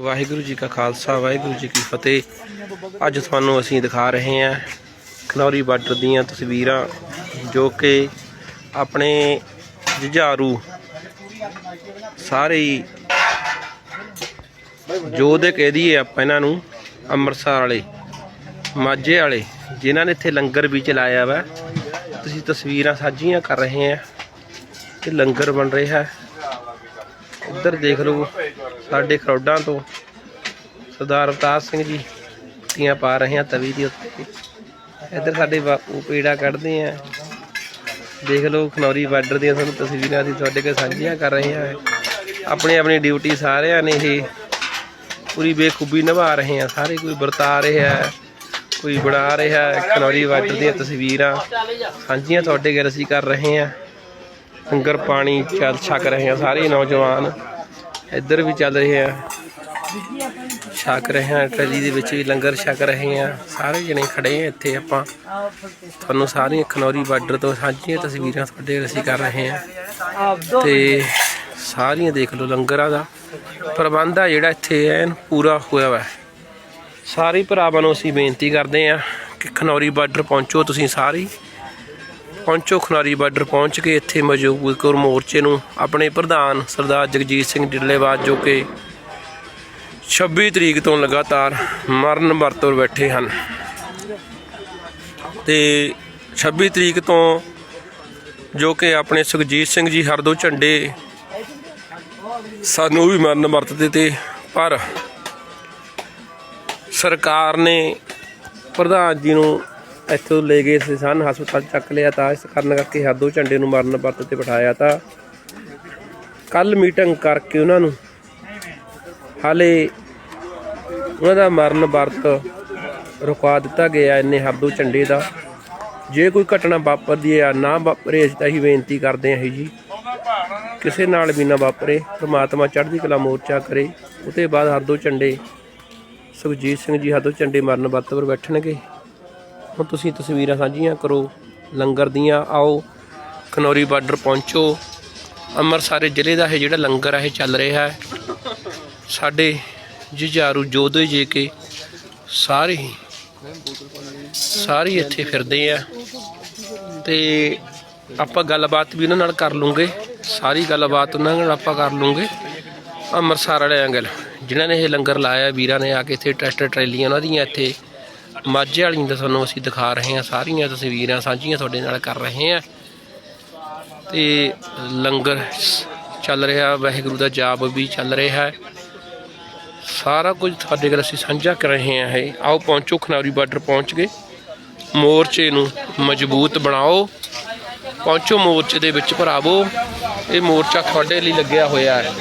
ਵਾਹਿਗੁਰੂ ਜੀ ਕਾ ਖਾਲਸਾ, ਵਾਹਿਗੁਰੂ ਜੀ ਕੀ ਫਤਿਹ। ਅੱਜ ਤੁਹਾਨੂੰ ਅਸੀਂ ਦਿਖਾ ਰਹੇ ਹਾਂ ਖਨੌਰੀ ਬਾਰਡਰ ਦੀਆਂ ਤਸਵੀਰਾਂ, ਜੋ ਕਿ ਆਪਣੇ ਜੁਝਾਰੂ ਸਾਰੇ ਹੀ ਯੋਧੇ ਕਹਿ ਦਈਏ ਆਪਾਂ ਇਹਨਾਂ ਨੂੰ, ਅੰਮ੍ਰਿਤਸਰ ਵਾਲੇ, ਮਾਝੇ ਵਾਲੇ, ਜਿਨ੍ਹਾਂ ਨੇ ਇੱਥੇ ਲੰਗਰ ਵੀ ਚਲਾਇਆ ਵਾ। ਤੁਸੀਂ ਤਸਵੀਰਾਂ ਸਾਂਝੀਆਂ ਕਰ ਰਹੇ ਆ ਕਿ ਲੰਗਰ ਬਣ ਰਿਹਾ। ਹੈ ਉੱਧਰ ਦੇਖ ਲਓ ਸਾਡੇ ਖਰੋਡਾਂ ਤੋਂ ਸਰਦਾਰ ਅਵਤਾਰ ਸਿੰਘ ਜੀ ਟੀਆਂ ਪਾ ਰਹੇ ਆ ਤਵੀ ਦੇ ਉੱਤੇ। ਇੱਧਰ ਸਾਡੇ ਬਾਪੂ ਪੀੜਾ ਕੱਢਦੇ ਆ। ਦੇਖ ਲਓ ਖਨੌਰੀ ਬਾਰਡਰ ਦੀਆਂ ਤੁਹਾਨੂੰ ਤਸਵੀਰਾਂ ਦੀ ਤੁਹਾਡੇ ਕੋਲ ਸਾਂਝੀਆਂ ਕਰ ਰਹੇ ਆ। ਆਪਣੀ ਆਪਣੀ ਡਿਊਟੀ ਸਾਰਿਆਂ ਨੇ ਇਹ ਪੂਰੀ ਬੇਖੂਬੀ ਨਿਭਾ ਰਹੇ ਆ। ਸਾਰੇ ਕੋਈ ਵਰਤਾ ਰਿਹਾ ਕੋਈ ਬਣਾ ਰਿਹਾ ਖਨੌਰੀ ਬਾਰਡਰ ਦੀਆਂ ਤਸਵੀਰਾਂ। ਸਾਂਝੀਆਂ ਤੁਹਾਡੇ ਕੋਲ ਅਸੀਂ ਕਰ ਰਹੇ ਆ। ਲੰਗਰ, ਪਾਣੀ, ਚੱਲ ਛਕ ਰਹੇ ਆ ਸਾਰੇ ਨੌਜਵਾਨ। ਇੱਧਰ ਵੀ ਚੱਲ ਰਹੇ ਆ ਛਕ ਰਹੇ ਆ ਟਲੀ ਦੇ ਵਿੱਚ ਵੀ ਲੰਗਰ ਛਕ ਰਹੇ ਆ ਸਾਰੇ ਜਣੇ ਖੜੇ ਆ ਇੱਥੇ ਆਪਾਂ। ਤੁਹਾਨੂੰ ਸਾਰੀਆਂ ਖਨੌਰੀ ਬਾਰਡਰ ਤੋਂ ਸਾਂਝੀਆਂ ਤਸਵੀਰਾਂ ਤੁਹਾਡੇ ਅਸੀਂ ਕਰ ਰਹੇ ਆ ਤੇ ਸਾਰੀਆਂ ਦੇਖ ਲਓ ਲੰਗਰਾਂ ਦਾ ਪ੍ਰਬੰਧ ਆ ਜਿਹੜਾ ਇੱਥੇ ਐਨ ਪੂਰਾ ਹੋਇਆ ਵਾ ਸਾਰੇ ਭਰਾਵਾਂ ਨੂੰ ਅਸੀਂ ਬੇਨਤੀ ਕਰਦੇ ਆ ਕਿ ਖਨੌਰੀ ਬਾਰਡਰ ਪਹੁੰਚੋ ਤੁਸੀਂ ਸਾਰੇ। ਪਹੁੰਚੋ ਖਨਾਰੀ ਬਾਰਡਰ ਪਹੁੰਚ ਕੇ ਇੱਥੇ ਮੌਜੂਦ ਕਰੋ ਮੋਰਚੇ ਨੂੰ ਆਪਣੇ ਪ੍ਰਧਾਨ ਸਰਦਾਰ ਜਗਜੀਤ ਸਿੰਘ ਡਿੱਲੇਵਾਲ ਜੋ ਕਿ 26 ਤਰੀਕ ਤੋਂ ਲਗਾਤਾਰ ਮਰਨ ਵਰਤੋਂ ਬੈਠੇ ਹਨ। ਤੇ 26 ਤਰੀਕ ਤੋਂ ਜੋ ਕਿ ਆਪਣੇ ਸੁਖਜੀਤ ਸਿੰਘ ਜੀ ਹਰਦੋ ਝੰਡੇ ਸਾਨੂੰ ਵੀ ਮਰਨ ਵਰਤਦੇ ਤੇ ਪਰ ਸਰਕਾਰ ਨੇ ਪ੍ਰਧਾਨ ਜੀ ਨੂੰ ਇੱਥੋਂ ਲੈ ਗਏ ਸੀ ਸਨ, ਹਸਪਤਾਲ ਚੱਕ ਲਿਆ ਤਾਂ ਇਸ ਕਾਰਨ ਕਰਕੇ ਹਰਦੋ ਝੰਡੇ ਨੂੰ ਮਰਨ ਵਰਤ ਤੇ ਬਿਠਾਇਆ ਤਾਂ। ਕੱਲ ਮੀਟਿੰਗ ਕਰਕੇ ਉਹਨਾਂ ਨੂੰ ਹਾਲੇ ਉਹਨਾਂ ਦਾ ਮਰਨ ਵਰਤ ਰੁਕਾ ਦਿੱਤਾ ਗਿਆ, ਇੰਨੇ ਹਰਦੋ ਝੰਡੇ ਦਾ। ਜੇ ਕੋਈ ਘਟਨਾ ਵਾਪਰਦੀ ਹੈ, ਨਾ ਵਾਪਰੇ, ਅਸੀਂ ਤਾਂ ਹੀ ਬੇਨਤੀ ਕਰਦੇ ਹਾਂ ਜੀ। ਕਿਸੇ ਨਾਲ ਵੀ ਨਾ ਵਾਪਰੇ, ਪ੍ਰਮਾਤਮਾ ਚੜ੍ਹਦੀ ਕਲਾ ਮੋਰਚਾ ਕਰੇ, ਉਹਦੇ ਬਾਅਦ ਹਰਦੋ ਝੰਡੇ। ਸੁਖਜੀਤ ਸਿੰਘ ਜੀ ਹਰਦੋ ਝੰਡੇ ਮਰਨ ਵਰਤ ਪਰ ਬੈਠਣਗੇ। ਹੁਣ ਤੁਸੀਂ ਤਸਵੀਰਾਂ ਸਾਂਝੀਆਂ ਕਰੋ, ਲੰਗਰ ਦੀਆਂ, ਆਓ, ਖਨੌਰੀ ਬਾਰਡਰ ਪਹੁੰਚੋ। ਅੰਮ੍ਰਿਤਸਰ ਜ਼ਿਲ੍ਹੇ ਦਾ ਇਹ ਜਿਹੜਾ ਲੰਗਰ ਹੈ ਇਹ ਚੱਲ ਰਿਹਾ ਹੈ। ਸਾਡੇ ਜੁਝਾਰੂ ਜੋਧੇ ਜੇ ਕੇ ਸਾਰੇ ਹੀ, ਸਾਰੇ ਇੱਥੇ ਫਿਰਦੇ ਆ। ਤੇ ਆਪਾਂ ਗੱਲਬਾਤ ਵੀ ਉਹਨਾਂ ਨਾਲ ਕਰ ਲੂੰਗੇ, ਸਾਰੀ ਗੱਲਬਾਤ ਉਹਨਾਂ ਨਾਲ ਆਪਾਂ ਕਰ ਲੂੰਗੇ। ਅੰਮ੍ਰਿਤਸਰ ਵਾਲਿਆਂ ਨਾਲ ਜਿਨ੍ਹਾਂ ਨੇ ਇਹ ਲੰਗਰ ਲਾਇਆ, ਵੀਰਾਂ ਨੇ ਆ ਕੇ ਇੱਥੇ ਟਰੈਕਟਰ ਟਰੈਲੀਆਂ ਉਹਨਾਂ ਦੀਆਂ ਇੱਥੇ ਮਾਝੇ ਵਾਲੀਆਂ ਦਾ ਤੁਹਾਨੂੰ ਅਸੀਂ ਦਿਖਾ ਰਹੇ ਹਾਂ, ਸਾਰੀਆਂ ਤਸਵੀਰਾਂ ਸਾਂਝੀਆਂ ਤੁਹਾਡੇ ਨਾਲ ਕਰ ਰਹੇ ਹਾਂ। ਤੇ ਲੰਗਰ ਚੱਲ ਰਿਹਾ, ਵਾਹਿਗੁਰੂ ਦਾ ਜਾਪ ਵੀ ਚੱਲ ਰਿਹਾ ਹੈ। ਸਾਰਾ ਕੁਝ ਤੁਹਾਡੇ ਨਾਲ ਅਸੀਂ ਸਾਂਝਾ ਕਰ ਰਹੇ ਹਾਂ ਇਹ। ਆਓ ਪਹੁੰਚੋ, ਖਨੌਰੀ ਬਾਰਡਰ ਪਹੁੰਚ ਗਏ। ਮੋਰਚੇ ਨੂੰ ਮਜ਼ਬੂਤ ਬਣਾਓ। ਪਹੁੰਚੋ ਮੋਰਚੇ ਦੇ ਵਿੱਚ ਭਰਾਵੋ। ਇਹ ਮੋਰਚਾ ਤੁਹਾਡੇ ਲਈ ਲੱਗਿਆ ਹੋਇਆ ਹੈ।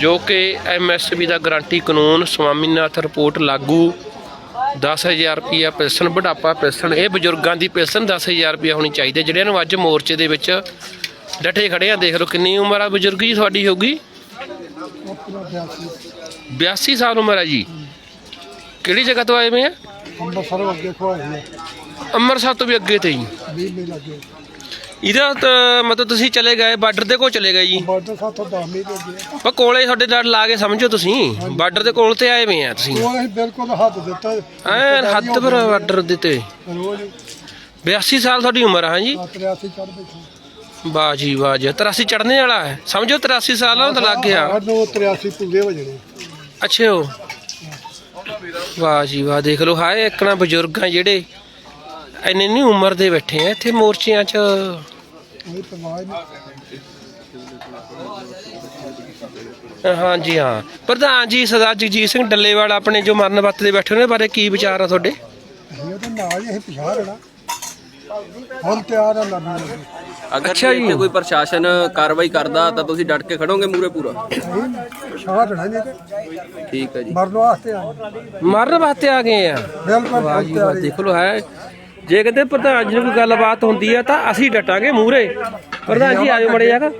ਜੋ ਕਿ ਐਮਐਸਪੀ ਦਾ ਗਾਰੰਟੀ ਕਾਨੂੰਨ ਸਵਾਮੀਨਾਥਨ ਰਿਪੋਰਟ ਲਾਗੂ 10000 ਰੁਪਿਆ ਪੈਨਸ਼ਨ ਬੁਢਾਪਾ ਪੈਨਸ਼ਨ ਇਹ ਬਜ਼ੁਰਗਾਂ ਦੀ ਪੈਨਸ਼ਨ 10000 ਰੁਪਿਆ ਹੋਣੀ ਚਾਹੀਦੀ ਹੈ। ਜਿਹੜਿਆਂ ਨੂੰ ਅੱਜ ਮੋਰਚੇ ਦੇ ਵਿੱਚ ਡਟੇ ਖੜੇ ਆ ਦੇਖ ਲਓ ਕਿੰਨੀ ਉਮਰ ਆ ਬਜ਼ੁਰਗ ਜੀ ਤੁਹਾਡੀ ਹੋਗੀ 82 ਸਾਲ ਉਮਰ ਹੈ ਜੀ। ਕਿਹੜੀ ਜਗ੍ਹਾ ਤੋਂ ਆਏ ਹੋਏ ਆ? ਅੰਮ੍ਰਿਤਸਰ ਅੱਗੇ ਖਵਾਈ ਹੈ ਅੰਮ੍ਰਿਤਸਰ ਤੋਂ ਵੀ ਅੱਗੇ ਤੇ ਜੀ। 20 ਮੀਲ ਅੱਗੇ। ਇਹਦਾ ਤਾਂ ਮਤਲਬ ਤੁਸੀਂ ਚਲੇ ਗਏ ਬਾਰਡਰ ਦੇ ਕੋਲ ਚਲੇ ਗਏ ਜੀ। ਬਾਰਡਰ ਸਾਥੋਂ 10 ਮੀਲ ਅੱਗੇ ਉਹ ਕੋਲੇ ਤੁਹਾਡੇ ਨਾਲ ਲਾ ਕੇ ਸਮਝੋ ਤੁਸੀਂ ਬਾਰਡਰ ਦੇ ਕੋਲ ਤੇ ਆਏ ਹੋਏ ਆ ਤੁਸੀਂ। ਉਹ ਅਸੀਂ ਬਿਲਕੁਲ ਹੱਥ ਦਿੱਤਾ। ਐਨ ਹੱਦ ਪਰ ਬਾਰਡਰ ਦਿੱਤੇ ਰੋਜ਼ 82 ਸਾਲ ਤੁਹਾਡੀ ਉਮਰ ਹੈ ਜੀ? 83 ਚੜ ਬੈਠੇ ਵਾਹ ਜੀ ਵਾਹ ਜੀ। 83 ਚੜਨੇ ਵਾਲਾ ਹੈ। ਸਮਝੋ 83 ਸਾਲ ਆ ਤਾਂ ਲੱਗ ਗਿਆ। ਸਾਨੂੰ 83 ਪੂਰੇ ਹੋ ਜਾਣੇ ਅੱਛਾ ਵਾਹ ਜੀ ਵਾਹ। ਦੇਖ ਲਓ ਹਾਏ ਇੱਕਣਾ ਬਜ਼ੁਰਗਾਂ ਜਿਹੜੇ ਇੰਨੀ ਨਹੀਂ ਉਮਰ ਦੇ ਬੈਠੇ ਆ ਇੱਥੇ ਮੋਰਚਿਆਂ 'ਚ। ਨਹੀਂ ਹਾਂਜੀ ਹਾਂ। ਪ੍ਰਧਾਨ ਜੀ ਸਰਦਾਰ ਜਗਜੀਤ ਸਿੰਘ ਡੱਲੇਵਾਲ ਆਪਣੇ ਜੋ ਮਰਨ ਵਰਤ ਦੇ ਬੈਠੇ ਉਹਨਾਂ ਬਾਰੇ ਕੀ ਵਿਚਾਰ ਆ ਤੁਹਾਡੇ? ਅਸੀਂ ਉਹਦੇ ਨਾਲ ਹੀ ਅਸੀਂ ਪਿਛਾੜ ਰਹਿਣਾ। ਹੁਣ ਤਿਆਰ ਆ ਲੜਨ ਲਈ ਅਗਰ ਅੱਛਾ ਜੀ। ਕੋਈ ਪ੍ਰਸ਼ਾਸਨ ਕਾਰਵਾਈ ਕਰਦਾ ਤਾਂ ਤੁਸੀਂ ਡਟ ਕੇ ਖੜੋਗੇ ਮੂਰੇ ਪੂਰਾ? ਠੀਕ ਹੈ ਜੀ। ਮਰਨ ਵਾਸਤੇ ਆਏ ਮਰਨ ਵਾਸਤੇ ਆ ਗਏ ਆ। ਬਿਲਕੁਲ ਵਾਹ ਹੁਣ ਜੀ ਵਾਹ। ਤਿਆਰੀ ਦੇਖ ਲਓ ਹੈ। ਜੇ ਕਹਿੰਦੇ ਪ੍ਰਧਾਨ ਜੀ ਨੂੰ ਕੋਈ ਗੱਲਬਾਤ ਹੁੰਦੀ ਆ ਤਾਂ ਅਸੀਂ ਡਟਾਂਗੇ ਮੂਰੇ ਪ੍ਰਧਾਨ ਜੀ ਆਇਓ ਮੜੇ ਜਾਗਾ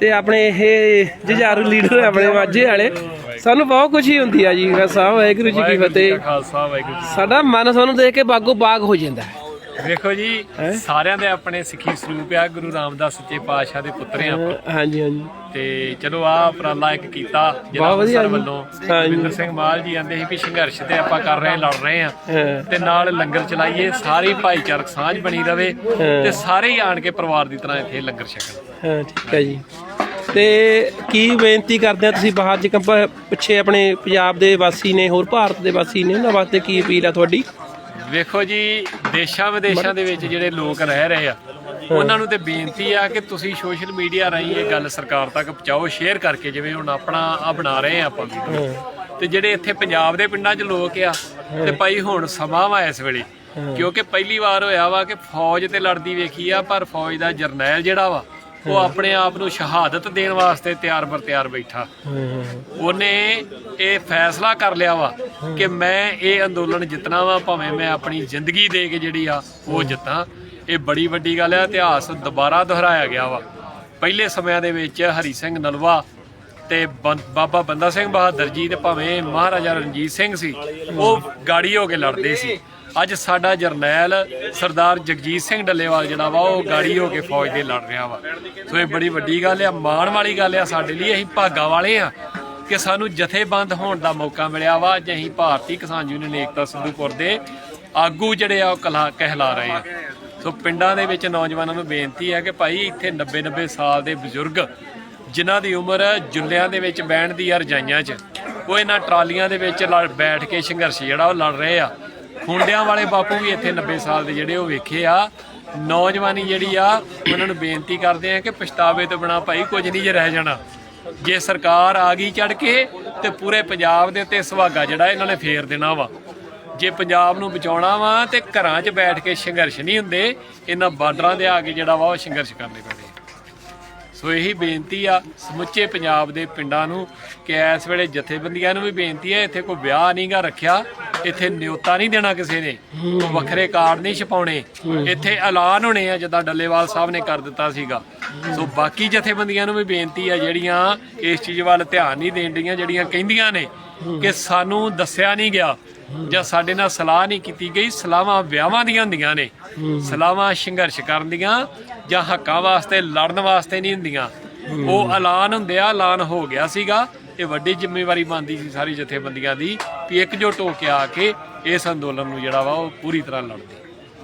ਤੇ ਆਪਣੇ ਇਹ ਜੁਝਾਰੂ ਲੀਡਰ ਆਪਣੇ ਮਾਝੇ ਵਾਲੇ। ਸਾਨੂੰ ਬਹੁਤ ਖੁਸ਼ੀ ਹੁੰਦੀ ਆ ਜੀ। ਸਾਹਿਬ ਵਾਹਿਗੁਰੂ ਜੀ ਕੀ ਫਤਿਹ। ਖਾਲਸਾ ਵਾਹਿਗੁਰੂ ਜੀ ਸਾਡਾ ਮਨ ਤੁਹਾਨੂੰ ਦੇਖ ਕੇ ਬਾਗੋ ਬਾਗ ਹੋ ਜਾਂਦਾ ਹੈ। ਵੇਖੋ ਜੀ? ਸਾਰਿਆਂ ਦੇ ਆਪਣੇ ਸਿੱਖੀ ਸਰੂਪ ਆ ਗੁਰੂ ਰਾਮਦਾਸ ਸੱਚੇ ਪਾਤਸ਼ਾਹ ਦੇ ਪੁੱਤਰ ਆ ਆਪਾਂ ਹਾਂਜੀ ਹਾਂਜੀ ਤੇ ਚਲੋ ਆ ਉਪਰਾਲਾ ਇੱਕ ਕੀਤਾ ਬਹੁਤ ਵਧੀਆ। ਵੱਲੋਂ। ਰਵਿੰਦਰ ਸਿੰਘ ਮਾਲ ਜੀ ਆਂਦੇ ਸੀ ਵੀ ਸੰਘਰਸ਼ ਤੇ ਆਪਾਂ ਕਰ ਰਹੇ ਲੜ ਰਹੇ ਆ ਤੇ ਨਾਲ ਲੰਗਰ ਚਲਾਈਏ ਸਾਰੀ ਭਾਈਚਾਰਕ ਸਾਂਝ ਬਣੀ ਰਵੇ। ਤੇ ਸਾਰੇ ਹੀ ਆਣ ਕੇ ਪਰਿਵਾਰ ਦੀ ਤਰ੍ਹਾਂ ਇੱਥੇ ਲੰਗਰ ਛਕਣ ਹਾਂ ਠੀਕ ਹੈ ਜੀ ਤੇ ਕੀ ਬੇਨਤੀ ਕਰਦੇ ਆ ਤੁਸੀਂ ਬਾਹਰ ਜੇ ਕੰਪ ਪਿੱਛੇ ਆਪਣੇ ਪੰਜਾਬ ਦੇ ਵਾਸੀ ਨੇ ਹੋਰ ਭਾਰਤ ਦੇ ਵਾਸੀ ਨੇ ਉਹਨਾਂ ਵਾਸਤੇ ਕੀ ਅਪੀਲ ਆ ਤੁਹਾਡੀ ਵੇਖੋ ਜੀ ਦੇਸ਼ਾਂ ਵਿਦੇਸ਼ਾਂ ਦੇ ਵਿੱਚ ਜਿਹੜੇ ਲੋਕ ਰਹਿ ਰਹੇ ਆ ਉਹਨਾਂ ਨੂੰ ਤੇ ਬੇਨਤੀ ਆ ਕਿ ਤੁਸੀਂ ਸੋਸ਼ਲ ਮੀਡੀਆ ਰਾਹੀਂ ਇਹ ਗੱਲ ਸਰਕਾਰ ਤੱਕ ਪਹੁੰਚਾਓ ਸ਼ੇਅਰ ਕਰਕੇ ਜਿਵੇਂ ਹੁਣ ਆਪਣਾ ਆ ਬਣਾ ਰਹੇ ਆ ਆਪਾਂ ਵੀਡੀਓ ਤੇ ਜਿਹੜੇ ਇੱਥੇ ਪੰਜਾਬ ਦੇ ਪਿੰਡਾਂ 'ਚ ਲੋਕ ਆ ਤੇ ਭਾਈ ਹੁਣ ਸਮਾਂ ਵਾ ਇਸ ਵੇਲੇ ਕਿਉਂਕਿ ਪਹਿਲੀ ਵਾਰ ਹੋਇਆ ਵਾ ਕਿ ਫੌਜ ਤੇ ਲੜਦੀ ਵੇਖੀ ਆ ਪਰ ਫੌਜ ਦਾ ਜਰਨੈਲ ਜਿਹੜਾ ਵਾ ਉਹ ਆਪਣੇ ਆਪ ਨੂੰ ਸ਼ਹਾਦਤ ਦੇਣ ਵਾਸਤੇ ਤਿਆਰ ਬਰ ਤਿਆਰ ਬੈਠਾ। ਉਹਨੇ ਇਹ ਫੈਸਲਾ ਕਰ ਲਿਆ ਵਾ ਕਿ ਮੈਂ ਇਹ ਅੰਦੋਲਨ ਜਿੱਤਣਾ ਵਾ, ਭਾਵੇਂ ਮੈਂ ਆਪਣੀ ਜ਼ਿੰਦਗੀ ਦੇ ਕੇ ਜਿਹੜੀ ਆ ਉਹ ਜਿੱਤਾਂ। ਇਹ ਬੜੀ ਵੱਡੀ ਗੱਲ ਆ, ਇਤਿਹਾਸ ਦੁਬਾਰਾ ਦੁਹਰਾਇਆ ਗਿਆ ਵਾ। ਪਹਿਲੇ ਸਮਿਆਂ ਦੇ ਵਿੱਚ ਹਰੀ ਸਿੰਘ ਨਲਵਾ ਤੇ ਬੰ- ਬਾਬਾ ਬੰਦਾ ਸਿੰਘ ਬਹਾਦਰ ਜੀ ਤੇ ਭਾਵੇਂ ਮਹਾਰਾਜਾ ਰਣਜੀਤ ਸਿੰਘ ਸੀ, ਉਹ ਗਾੜੀ ਹੋ ਕੇ ਲੜਦੇ ਸੀ। ਅੱਜ ਸਾਡਾ ਜਰਨੈਲ ਸਰਦਾਰ ਜਗਜੀਤ ਸਿੰਘ ਡੱਲੇਵਾਲ ਜਿਹੜਾ ਵਾ, ਉਹ ਗਾੜੀ ਹੋ ਕੇ ਫੌਜ ਦੇ ਲੜ ਰਿਹਾ ਵਾ। ਸੋ ਇਹ ਬੜੀ ਵੱਡੀ ਗੱਲ ਆ, ਮਾਣ ਵਾਲੀ ਗੱਲ ਆ, ਸਾਡੇ ਲਈ ਅਸੀਂ ਭਾਗਾ ਵਾਲੇ ਆ ਕਿ ਸਾਨੂੰ ਜਥੇਬੰਦ ਹੋਣ ਦਾ ਮੌਕਾ ਮਿਲਿਆ ਵਾ ਅੱਜ ਅਸੀਂ ਭਾਰਤੀ ਕਿਸਾਨ ਯੂਨੀਅਨ ਏਕਤਾ ਸਿੱਧੂਪੁਰ ਦੇ ਆਗੂ ਜਿਹੜੇ ਆ, ਉਹ ਕਲਾ, ਕਹਿਲਾ ਰਹੇ ਆ। ਸੋ ਪਿੰਡਾਂ ਦੇ ਵਿੱਚ ਨੌਜਵਾਨਾਂ ਨੂੰ ਬੇਨਤੀ ਹੈ ਕਿ ਭਾਈ ਇੱਥੇ 90 90 ਸਾਲ ਦੇ ਬਜ਼ੁਰਗ, ਜਿਨ੍ਹਾਂ ਦੀ ਉਮਰ ਜੁੱਲਿਆਂ ਦੇ ਵਿੱਚ, ਬਹਿਣ ਦੀ ਆ ਰਜਾਈਆਂ 'ਚ, ਉਹ ਇਹਨਾਂ ਟਰਾਲੀਆਂ ਦੇ ਵਿੱਚ ਲੜ- ਬੈਠ ਕੇ ਸੰਘਰਸ਼ ਜਿਹੜਾ ਉਹ ਲੜ ਰਹੇ ਆ। ਖੁੰਡਿਆਂ ਵਾਲੇ ਬਾਪੂ ਵੀ ਇੱਥੇ 90 ਸਾਲ ਦੇ ਜਿਹੜੇ ਉਹ ਵੇਖੇ ਆ। ਨੌਜਵਾਨੀ ਜਿਹੜੀ ਆ, ਉਹਨਾਂ ਨੂੰ ਬੇਨਤੀ ਕਰਦੇ ਆ ਕਿ ਪਛਤਾਵੇ ਤੋਂ ਬਿਨਾ ਭਾਈ ਕੁਝ ਨਹੀਂ ਜੇ ਰਹਿ ਜਾਣਾ। ਜੇ ਸਰਕਾਰ ਆ ਗਈ ਚੜ ਕੇ ਤੇ ਪੂਰੇ ਪੰਜਾਬ ਦੇ ਉੱਤੇ ਸੁਹਾਗਾ ਜਿਹੜਾ ਇਹਨਾਂ ਨੇ ਫੇਰ ਦੇਣਾ ਵਾ। ਜੇ ਪੰਜਾਬ ਨੂੰ ਬਚਾਉਣਾ ਵਾ ਤੇ ਘਰਾਂ 'ਚ ਬੈਠ ਕੇ ਸੰਘਰਸ਼ ਨਹੀਂ ਹੁੰਦੇ, ਇਹਨਾਂ ਬਾਰਡਰਾਂ ਦੇ ਆ ਕੇ ਜਿਹੜਾ ਵਾ ਉਹ ਸੰਘਰਸ਼ ਕਰਨੇ ਪੈਣੇ ਸੋ ਇਹੀ ਬੇਨਤੀ ਆ ਸਮੁੱਚੇ ਪੰਜਾਬ ਦੇ ਪਿੰਡਾਂ ਨੂੰ ਕਿ ਇਸ ਵੇਲੇ ਜਥੇਬੰਦੀਆਂ ਨੂੰ ਵੀ ਬੇਨਤੀ ਹੈ ਇੱਥੇ ਕੋਈ ਵਿਆਹ ਨਹੀਂਗਾ ਰੱਖਿਆ ਇੱਥੇ ਨਿਯੋਤਾ ਨਹੀਂ ਦੇਣਾ ਕਿਸੇ ਨੇ। ਕੋਈ ਵੱਖਰੇ ਕਾਰਡ ਨਹੀਂ ਛਪਾਉਣੇ। ਇੱਥੇ ਐਲਾਨ ਹੋਣੇ ਆ ਜਿੱਦਾਂ ਡੱਲੇਵਾਲ ਸਾਹਿਬ ਨੇ ਕਰ ਦਿੱਤਾ ਸੀਗਾ। ਸੋ ਬਾਕੀ ਜਥੇਬੰਦੀਆਂ ਨੂੰ ਵੀ ਬੇਨਤੀ ਆ ਜਿਹੜੀਆਂ ਇਸ ਚੀਜ਼ ਵੱਲ ਧਿਆਨ ਨਹੀਂ ਦੇਣ ਡੀਆਂ ਜਿਹੜੀਆਂ ਕਹਿੰਦੀਆਂ ਨੇ ਕਿ ਸਾਨੂੰ ਦੱਸਿਆ ਨਹੀਂ ਗਿਆ ਜਾਂ ਸਾਡੇ ਨਾਲ ਸਲਾਹ ਨਹੀਂ ਕੀਤੀ ਗਈ, ਸਲਾਹਾਂ ਵਿਆਹਾਂ ਦੀਆਂ ਹੁੰਦੀਆਂ ਨੇ। ਸਲਾਹਾਂ ਸੰਘਰਸ਼ ਕਰਨ ਦੀਆਂ ਜਾਂ ਹੱਕਾਂ ਵਾਸਤੇ, ਲੜਨ ਵਾਸਤੇ ਨਹੀਂ ਹੁੰਦੀਆਂ। ਉਹ ਐਲਾਨ ਹੁੰਦੇ ਆ, ਐਲਾਨ ਹੋ ਗਿਆ ਸੀਗਾ। ਇਹ ਵੱਡੀ ਜ਼ਿੰਮੇਵਾਰੀ ਬਣਦੀ ਸੀ ਸਾਰੀ ਜਥੇਬੰਦੀਆਂ ਦੀ ਵੀ ਇੱਕਜੁੱਟ ਹੋ ਕੇ ਆ ਕੇ ਇਸ ਅੰਦੋਲਨ ਨੂੰ ਜਿਹੜਾ ਵਾ ਉਹ ਪੂਰੀ ਤਰ੍ਹਾਂ ਲੜਦੇ